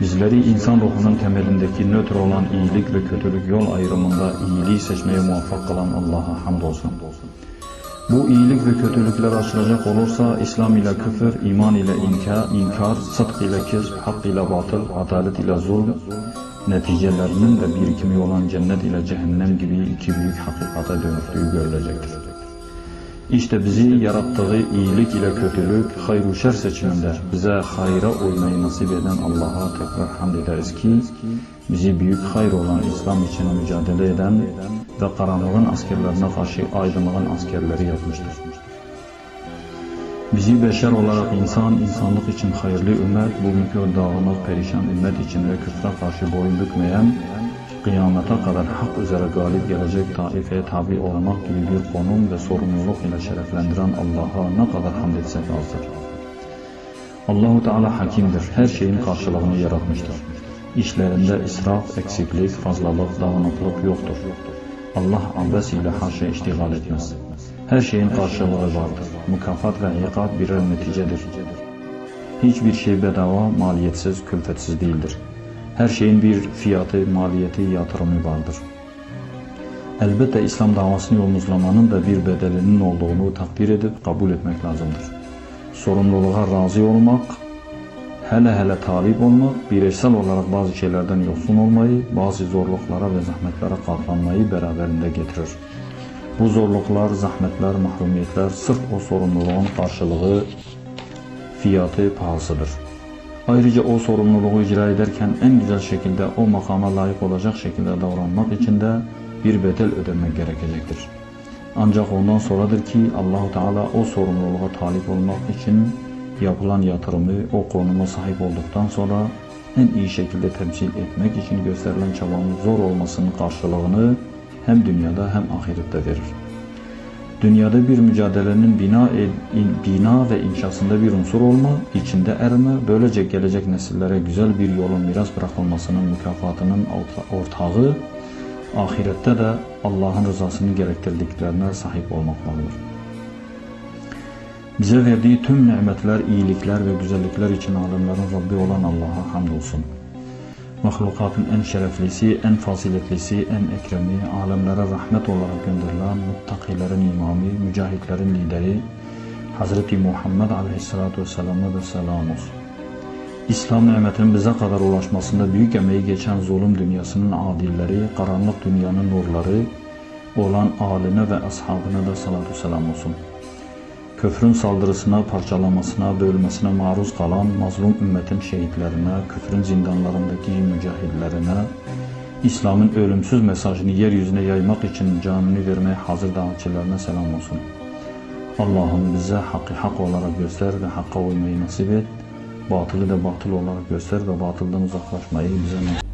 Bizleri insan ruhunun temelindeki nötr olan iyilik ve kötülük yol ayrımında iyiliği seçmeye muvaffak kılan Allah'a hamdolsun. Bu iyilik ve kötülükler açılacak olursa İslam ile küfür, iman ile inkar, inkar sıdk ile kizb, hak ile batıl, adalet ile zulm, neticelerinin de birikimi olan cennet ile cehennem gibi iki büyük hakikate dönüştüğü görülecektir. İşte bizi yarattığı iyilik ile kötülük, hayır şer seçiminde bize hayra uymayı nasip eden Allah'a tekrar hamd ederiz ki bizi büyük hayır olan İslam için mücadele eden ve karanlığın askerlerine karşı aydınlığın askerleri yapmıştır. Bizi beşer olarak insan, insanlık için hayırlı ümmet, bugünkü dağınık, perişan ümmet için ve küfre karşı boyun bükmeyen, kıyamete kadar hak üzere galip gelecek taifeye tabi olmak gibi bir konum ve sorumluluk ile şereflendiren Allah'a ne kadar hamd etsek azdır. Allahu Teala hakimdir, her şeyin karşılığını yaratmıştır. İşlerinde israf, eksiklik, fazlalık, dağınıklık yoktur. Allah abes ile haşa iştigal etmez. Her şeyin karşılığı vardır. Mükafat ve ikab birer neticedir. Hiçbir şey bedava, maliyetsiz, külfetsiz değildir. Her şeyin bir fiyatı, maliyeti, yatırımı vardır. Elbette İslam davasını yolumuzlamanın da bir bedelinin olduğunu takdir edip kabul etmek lazımdır. Sorumluluğa razı olmak, hele hele talip olmak, bireysel olarak bazı şeylerden yoksun olmayı, bazı zorluklara ve zahmetlere katlanmayı beraberinde getirir. Bu zorluklar, zahmetler, mahrumiyetler sırf o sorumluluğun karşılığı, fiyatı pahasıdır. Ayrıca o sorumluluğu icra ederken en güzel şekilde o makama layık olacak şekilde davranmak için de bir bedel ödemek gerekecektir. Ancak ondan sonradır ki Allahu Teala o sorumluluğa talip olmak için yapılan yatırımı o konuma sahip olduktan sonra en iyi şekilde temsil etmek için gösterilen çabanın zor olmasının karşılığını hem dünyada hem ahirette verir. Dünyada bir mücadelenin bina, bina ve inşasında bir unsur olma, içinde erme, böylece gelecek nesillere güzel bir yolun miras bırakılmasının mükafatının ortağı, ahirette de Allah'ın rızasını gerektirdiklerine sahip olmaktadır. Bize verdiği tüm nimetler, iyilikler ve güzellikler için alemlerin Rabbi olan Allah'a hamdolsun. Mahlukatın en şereflisi, en faziletlisi, en ekremi, alemlere rahmet olarak gönderilen muttakilerin imamı, mücahitlerin lideri, Hazreti Muhammed Aleyhisselatü Vesselam'a da selam olsun. İslam nimetinin bize kadar ulaşmasında büyük emeği geçen zulüm dünyasının adilleri, karanlık dünyanın nurları olan aline ve ashabına da salatu selam olsun küfrün saldırısına, parçalamasına, bölmesine maruz kalan mazlum ümmetin şehitlerine, küfrün zindanlarındaki mücahidlerine, İslam'ın ölümsüz mesajını yeryüzüne yaymak için canını vermeye hazır davetçilerine selam olsun. Allah'ım bize hakkı hak olarak göster ve hakka uymayı nasip et. Batılı da batıl olarak göster ve batıldan uzaklaşmayı bize nasip Mesela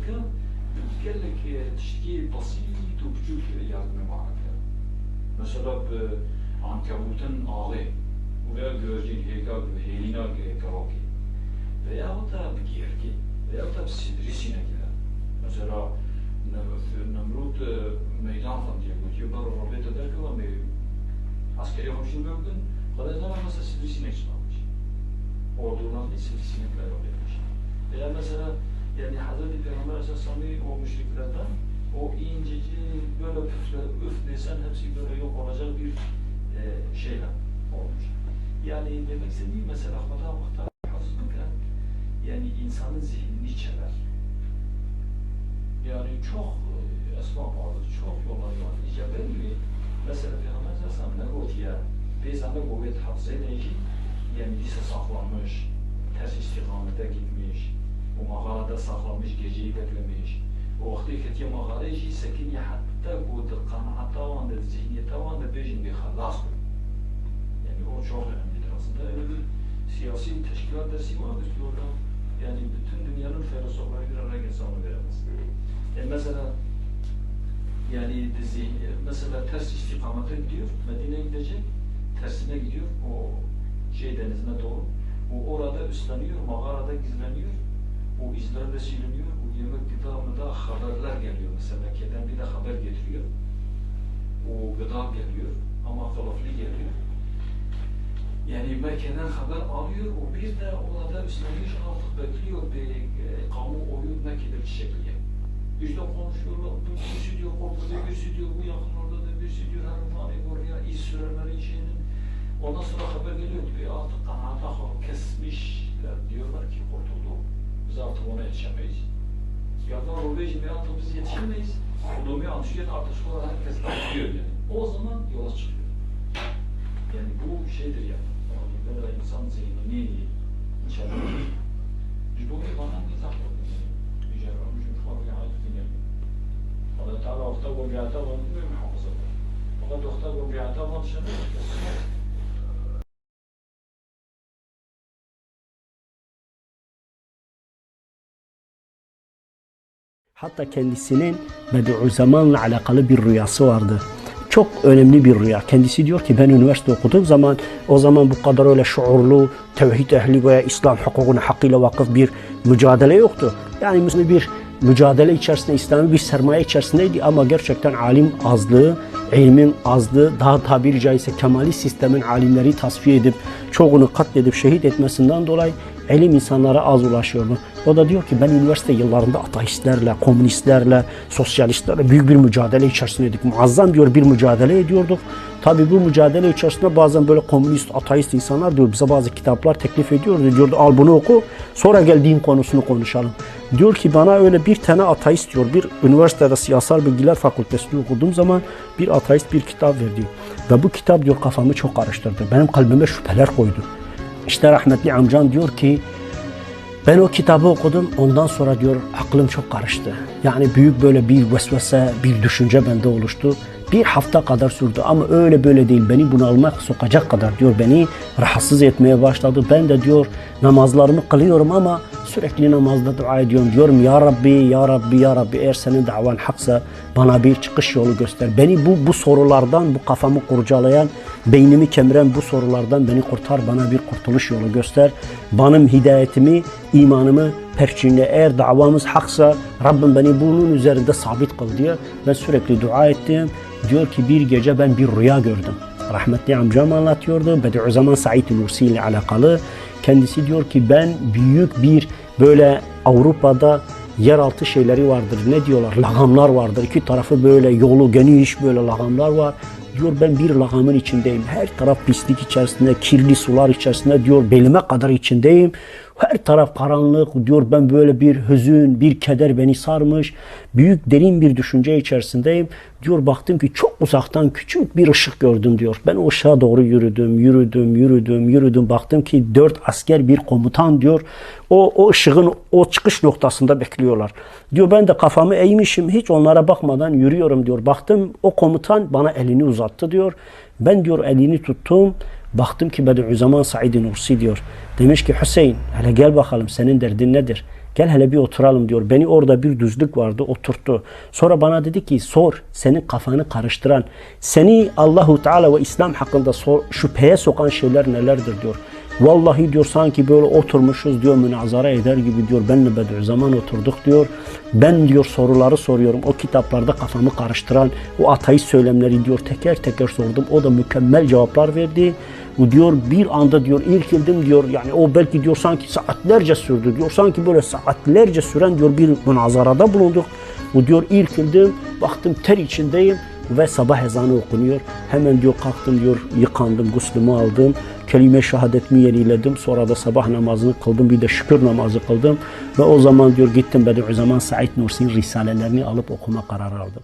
دعوه خلك قال لك تشتكي بسيط وبتشوف yardım معك mesela ankabutun ağı veya güvercin heykel gibi helina kavaki veya da bir gergi veya da bir sivrisinek ya mesela Nemrut meydan falan diye geçiyor. Ben Robert eder ki ama askeri hoşunu gördün. Kadınlar mesela sivrisinek çıkarmış. Ordular değil sivrisinekler oluyormuş. Veya mesela yani Hazreti Peygamber Aleyhisselam'ı o müşriklerden o inceci böyle püfle, üf desen hepsi böyle yok olacak bir e, şeyle olmuş. Yani demek istediğim mesela Hada Muhtar Hazreti yani insanın zihnini çeler. Yani çok e, esbab vardır, çok yollar vardır. İşte ben gibi mesela Peygamber Aleyhisselam ne gotiye Peygamber kuvvet hafıza ki yani lise saklanmış, ters istikamete gitmiş, o mağarada saklamış, geceyi beklemiş. O vakti ketiye mağara işi sekin yahat. da bu kanaata olan da zihniyete olan da bejin bir halas bu. Yani o çok önemlidir aslında. Öyle bir siyasi teşkilat dersi vardır ki orada yani bütün dünyanın filozofları bir araya gelse onu veremez. Yani mesela yani dizi, mesela ters istikamete gidiyor, Medine'ye gidecek, tersine gidiyor, o şey denizine doğru. O orada üstleniyor, mağarada gizleniyor, o izler de siliniyor, o yemek gıdamında haberler geliyor. Mesela Mekke'den bir de haber getiriyor. O gıda geliyor ama kılıflı geliyor. Yani Mekke'den haber alıyor, o bir de orada üstleniyor, artık bekliyor bir e, kamuoyu Mekke'de çiçekliğe. İşte konuşuyorlar, bu içindeyiz. Ekonomi alışıyor, artış herkes kalkıyor yani. O zaman yola çıkıyor. Yani bu şeydir yani. Yani böyle insan zihnini içeriyor. Cübumi bana nizam oldu. Yücelmem için şu an bir hayat dünya. Allah Teala orta bu bir adam olmuyor muhafaza. Allah doktor bu bir adam olmuyor muhafaza. Hatta kendisinin Bediü Zaman'la alakalı bir rüyası vardı. Çok önemli bir rüya. Kendisi diyor ki ben üniversite okuduğum zaman o zaman bu kadar öyle şuurlu, tevhid ehli veya İslam hukukuna hakkıyla vakıf bir mücadele yoktu. Yani Müslüman bir mücadele içerisinde, İslami bir sermaye içerisindeydi ama gerçekten alim azlığı, ilmin azlığı, daha tabiri caizse kemali sistemin alimleri tasfiye edip çoğunu katledip şehit etmesinden dolayı ilim insanlara az ulaşıyordu. O da diyor ki ben üniversite yıllarında ateistlerle, komünistlerle, sosyalistlerle büyük bir mücadele içerisindeydik. Muazzam diyor bir mücadele ediyorduk. Tabi bu mücadele içerisinde bazen böyle komünist, ateist insanlar diyor bize bazı kitaplar teklif ediyordu. Diyordu al bunu oku sonra gel din konusunu konuşalım. Diyor ki bana öyle bir tane ateist diyor. Bir üniversitede siyasal bilgiler fakültesinde okuduğum zaman bir ateist bir kitap verdi. Ve bu kitap diyor kafamı çok karıştırdı. Benim kalbime şüpheler koydu. İşte rahmetli amcam diyor ki ben o kitabı okudum ondan sonra diyor aklım çok karıştı. Yani büyük böyle bir vesvese, bir düşünce bende oluştu. Bir hafta kadar sürdü ama öyle böyle değil. Beni bunalmak sokacak kadar diyor beni rahatsız etmeye başladı. Ben de diyor namazlarımı kılıyorum ama sürekli namazda dua ediyorum. Diyorum ya Rabbi, ya Rabbi, ya Rabbi eğer senin davan haksa bana bir çıkış yolu göster. Beni bu, bu sorulardan, bu kafamı kurcalayan, beynimi kemiren bu sorulardan beni kurtar. Bana bir kurtuluş yolu göster. Benim hidayetimi, imanımı perçinle. Eğer davamız haksa Rabbim beni bunun üzerinde sabit kıl diye ben sürekli dua ettim. Diyor ki bir gece ben bir rüya gördüm. Rahmetli amcam anlatıyordu. Bediüzzaman Said Nursi ile alakalı. Kendisi diyor ki ben büyük bir böyle Avrupa'da yeraltı şeyleri vardır. Ne diyorlar? Lagamlar vardır. İki tarafı böyle yolu geniş böyle lagamlar var. Diyor ben bir lagamın içindeyim. Her taraf pislik içerisinde, kirli sular içerisinde diyor belime kadar içindeyim. Her taraf karanlık diyor ben böyle bir hüzün, bir keder beni sarmış. Büyük derin bir düşünce içerisindeyim. Diyor baktım ki çok uzaktan küçük bir ışık gördüm diyor. Ben o ışığa doğru yürüdüm, yürüdüm, yürüdüm, yürüdüm. Baktım ki dört asker bir komutan diyor. O, o ışığın o çıkış noktasında bekliyorlar. Diyor ben de kafamı eğmişim hiç onlara bakmadan yürüyorum diyor. Baktım o komutan bana elini uzattı diyor. Ben diyor elini tuttum. Baktım ki Bediüzzaman Said Nursi diyor. Demiş ki Hüseyin hele gel bakalım senin derdin nedir? Gel hele bir oturalım diyor. Beni orada bir düzlük vardı oturttu. Sonra bana dedi ki sor senin kafanı karıştıran, seni Allahu Teala ve İslam hakkında sor, şüpheye sokan şeyler nelerdir diyor. Vallahi diyor sanki böyle oturmuşuz diyor münazara eder gibi diyor benle Bediüzzaman oturduk diyor. Ben diyor soruları soruyorum. O kitaplarda kafamı karıştıran o ateist söylemleri diyor teker teker sordum. O da mükemmel cevaplar verdi. Bu diyor bir anda diyor irkildim diyor yani o belki diyor sanki saatlerce sürdü diyor sanki böyle saatlerce süren diyor bir münazarada bulunduk. Bu diyor irkildim baktım ter içindeyim ve sabah ezanı okunuyor. Hemen diyor kalktım diyor yıkandım guslümü aldım. Kelime şehadetimi yeniledim. Sonra da sabah namazını kıldım. Bir de şükür namazı kıldım. Ve o zaman diyor gittim Bediüzzaman Said Nursi'nin risalelerini alıp okuma kararı aldım.